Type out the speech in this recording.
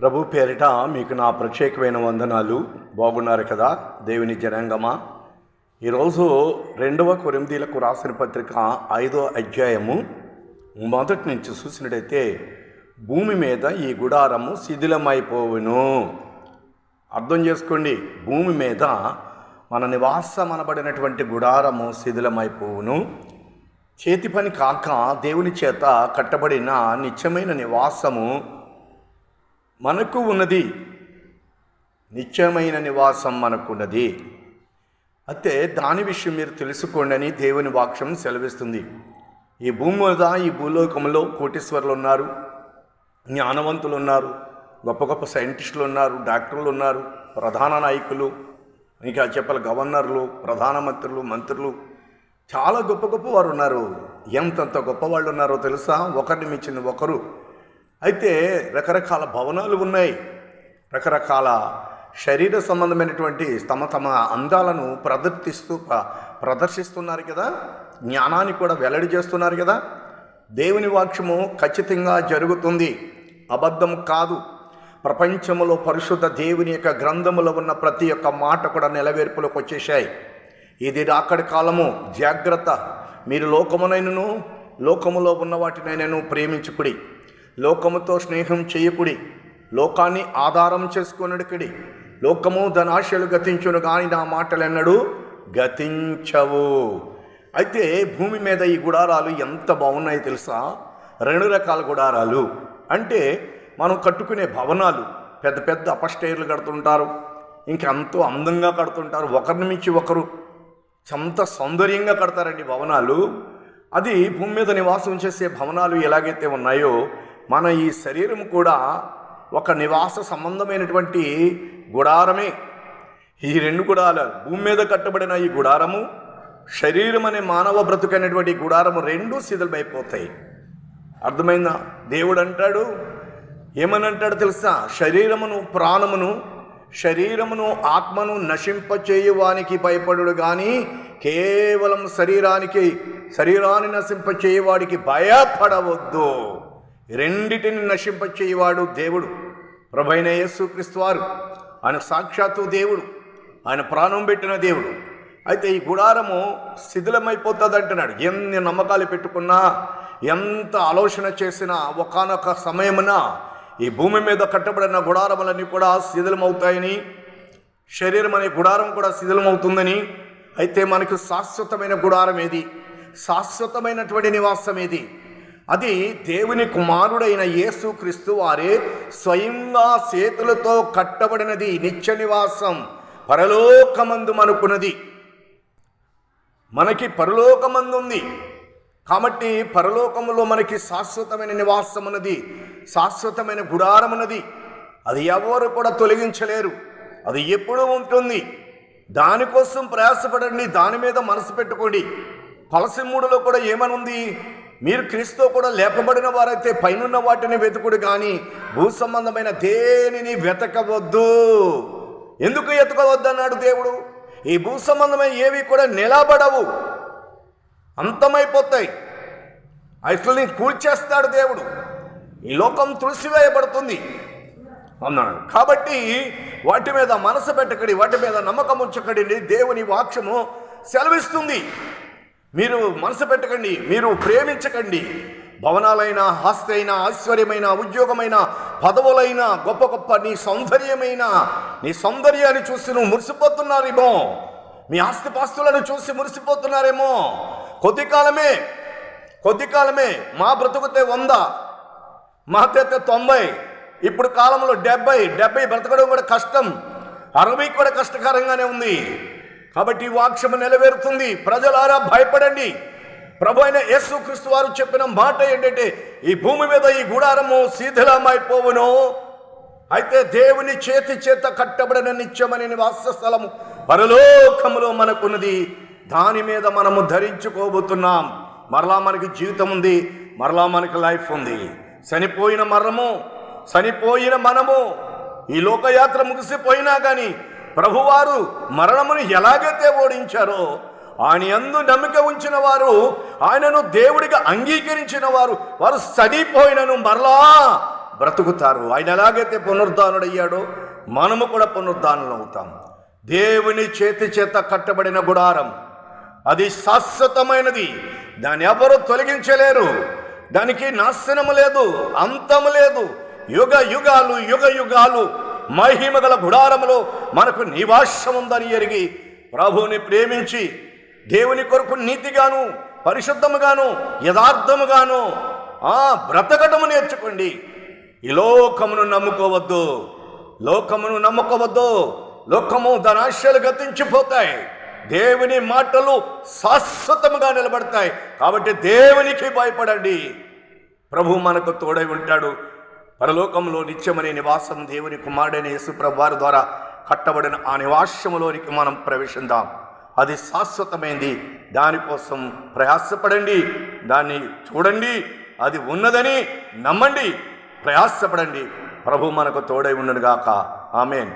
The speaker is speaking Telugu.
ప్రభు పేరిట మీకు నా ప్రత్యేకమైన వందనాలు. బాగున్నారు కదా దేవుని జనాంగమా? ఈరోజు రెండవ కొరిందీలకు రాసిన పత్రిక ఐదో అధ్యాయము మొదటి నుంచి చూసినట్టయితే భూమి మీద ఈ గుడారము శిథిలమైపోవును. అర్థం చేసుకోండి భూమి మీద మన నివాసం అనబడినటువంటి గుడారము శిథిలమైపోవును. చేతి పని కాక దేవుని చేత కట్టబడిన నిత్యమైన నివాసము మనకు ఉన్నది. నిత్యమైన నివాసం మనకున్నది. అయితే దాని విషయం మీరు తెలుసుకోండి అని దేవుని వాక్యం సెలవిస్తుంది. ఈ భూమి మీద ఈ భూలోకంలో కోటీశ్వరులు ఉన్నారు జ్ఞానవంతులు ఉన్నారు గొప్ప గొప్ప సైంటిస్టులు ఉన్నారు డాక్టర్లు ఉన్నారు ప్రధాన నాయకులు ఇంకా చెప్పాలి గవర్నర్లు ప్రధానమంత్రులు మంత్రులు. చాలా గొప్ప గొప్ప వారు ఉన్నారు ఎంతంత గొప్ప వాళ్ళు ఉన్నారో తెలుసా? ఒకరిని మించిన ఒకరు. అయితే రకరకాల భవనాలు ఉన్నాయి. రకరకాల శరీర సంబంధమైనటువంటి తమ తమ అందాలను ప్రదర్శిస్తూ ప్రదర్శిస్తున్నారు కదా. జ్ఞానాన్ని కూడా వెల్లడి చేస్తున్నారు కదా. దేవుని వాక్యము ఖచ్చితంగా జరుగుతుంది. అబద్ధం కాదు. ప్రపంచంలో పరిశుద్ధ దేవుని యొక్క గ్రంథములో ఉన్న ప్రతి ఒక్క మాట కూడా నెలవేర్పులోకి వచ్చేసాయి ఇది రాకడి కాలము. జాగ్రత్త. మీరు లోకమునైనను లోకములో ఉన్న వాటినైనను ప్రేమించుకుడి. లోకముతో స్నేహం చేయకుడి లోకాన్ని ఆధారం చేసుకొనడుకుడి. లోకము ధనాశలు గతించును కానీ నా మాటలెన్నడు గతించవు. అయితే భూమి మీద ఈ గుడారాలు ఎంత బాగున్నాయో తెలుసా? రెండు రకాల గుడారాలు. అంటే మనం కట్టుకునే భవనాలు పెద్ద పెద్ద అపస్టైర్లు కడుతుంటారు. ఇంకెంతో అందంగా కడుతుంటారు. ఒకరిని మించి ఒకరు ఎంత సౌందర్యంగా కడతారండి భవనాలు. అది భూమి మీద నివాసం చేసే భవనాలు ఎలాగైతే ఉన్నాయో మన ఈ శరీరం కూడా ఒక నివాస సంబంధమైనటువంటి గుడారమే. ఈ రెండు గుడారాలు భూమి మీద కట్టబడిన ఈ గుడారము శరీరం అనే మానవ బ్రతుకైనటువంటి గుడారము రెండు శిథిలమైపోతాయి. అర్థమైందా? దేవుడు అంటాడు ఏమని అంటాడు తెలుసా? శరీరమును ప్రాణమును శరీరమును ఆత్మను నశింపచేయువానికి భయపడుడు కానీ కేవలం శరీరానికి శరీరాన్ని నశింపచేయువాడికి భయపడవద్దు. రెండిటిని నశింపచేయవాడు దేవుడు. ప్రభైన యేసుక్రీస్తు వారు ఆయన సాక్షాత్తు దేవుడు. ఆయన ప్రాణం పెట్టిన దేవుడు. అయితే ఈ గుడారము శిథిలమైపోతుంది అంటున్నాడు ఎన్ని నమ్మకాలు పెట్టుకున్నా ఎంత ఆలోచన చేసినా ఒకానొక సమయమున ఈ భూమి మీద కట్టబడిన గుడారములన్నీ కూడా శిథిలమవుతాయని శరీరం అనే గుడారం కూడా శిథిలమవుతుందని అయితే మనకు శాశ్వతమైన గుడారం ఏది శాశ్వతమైనటువంటి నివాసం ఏది అది దేవుని కుమారుడైన యేసుక్రీస్తు వారే స్వయంగా చేతులతో కట్టబడినది నిత్య నివాసం పరలోకమందు మనకున్నది. మనకి పరలోకమందు ఉంది కాబట్టి పరలోకములో మనకి శాశ్వతమైన నివాసం ఉన్నది శాశ్వతమైన గుడారం ఉన్నది అది ఎవరు కూడా తొలగించలేరు. అది ఎప్పుడూ ఉంటుంది. దానికోసం ప్రయాసపడండి దాని మీద మనసు పెట్టుకోండి. పలసి మూడులో కూడా ఏమనుంది? మీరు క్రీస్తు కూడా లేపబడిన వారైతే పైనున్న వాటిని వెతుకుడు కానీ భూ సంబంధమైన దేనిని వెతకవద్దు. ఎందుకు ఎతకవద్దు అన్నాడు దేవుడు? ఈ భూ సంబంధమైన ఏవి కూడా నిలబడవు. అంతమైపోతాయి. అసలు కూల్చేస్తాడు దేవుడు. ఈ లోకం తులసివేయబడుతుంది అన్నాడు. కాబట్టి వాటి మీద మనసు పెట్టకడి వాటి మీద నమ్మకం ఉంచకడి. దేవుని వాక్యము సెలవిస్తుంది. మీరు మనసు పెట్టకండి మీరు ప్రేమించకండి. భవనాలైన ఆస్తి అయినా ఐశ్వర్యమైన ఉద్యోగమైన పదవులైన గొప్ప గొప్ప నీ సౌందర్యమైన నీ సౌందర్యాన్ని చూసి నువ్వు మురిసిపోతున్నారేమో. మీ ఆస్తిపాస్తులను చూసి మురిసిపోతున్నారేమో. కొద్ది కాలమే కొద్ది కాలమే మా బ్రతుకుతే వంద మా తెతే తొంభై ఇప్పుడు కాలంలో డెబ్బై డెబ్బై బ్రతకడం కూడా కష్టం. అరవై కూడా కష్టకరంగానే ఉంది. కాబట్టి ఈ నెలవేరుతుంది నెరవేరుతుంది. ప్రజలారా భయపడండి. ప్రభు అయిన యేసుక్రీస్తు వారు చెప్పిన మాట ఏంటంటే ఈ భూమి మీద ఈ గుడారము శిథిలమైపోవును. అయితే దేవుని చేతి చేత కట్టబడిన నిత్యమని వాసస్థలము పరలోకములో మనకున్నది. దాని మీద మనము ధరించుకోబోతున్నాం. మరలా మనకి జీవితం ఉంది. మరలా మనకి లైఫ్ ఉంది. చనిపోయిన మరణము చనిపోయిన మనము ఈ లోకయాత్ర ముగిసిపోయినా కానీ ప్రభువారు మరణమును ఎలాగైతే ఓడించారో ఆయన ఎందు నమ్మిక ఉంచిన వారు ఆయనను దేవుడిగా అంగీకరించిన వారు వారు చనిపోయినను మరలా బ్రతుకుతారు. ఆయన ఎలాగైతే పునరుద్ధానుడయ్యాడో మనము కూడా పునరుద్ధానులు అవుతాం దేవుని చేతి చేత కట్టబడిన గుడారం అది శాశ్వతమైనది. దాన్ని ఎవరు తొలగించలేరు. దానికి నాశనము లేదు అంతము లేదు. యుగ యుగాలు యుగ యుగాలు మహిమగల గుడారములో మనకు నివాసం ఉందని ఎరిగి ప్రభువుని ప్రేమించి దేవుని కొరకు నీతిగాను పరిశుద్ధముగాను యథార్థముగాను ఆ బ్రతకటము నేర్చుకోండి. ఈ లోకమును నమ్ముకోవద్దు. లోకమును నమ్ముకోవద్దు. లోకము ధనాశయాలు గతించిపోతాయి. దేవుని మాటలు శాశ్వతముగా నిలబడతాయి. కాబట్టి దేవునికి భయపడండి. ప్రభు మనకు తోడై ఉంటాడు. పరలోకంలో నిత్యమనే నివాసం దేవుని కుమారుడైన యేసుప్రభు వారి ద్వారా కట్టబడిన ఆ నివాసములోనికి మనం ప్రవేశిద్దాం అది శాశ్వతమైంది. దానికోసం ప్రయాసపడండి. దాన్ని చూడండి. అది ఉన్నదని నమ్మండి. ప్రయాసపడండి. ప్రభు మనకు తోడై ఉండనుగాక. ఆమెన్.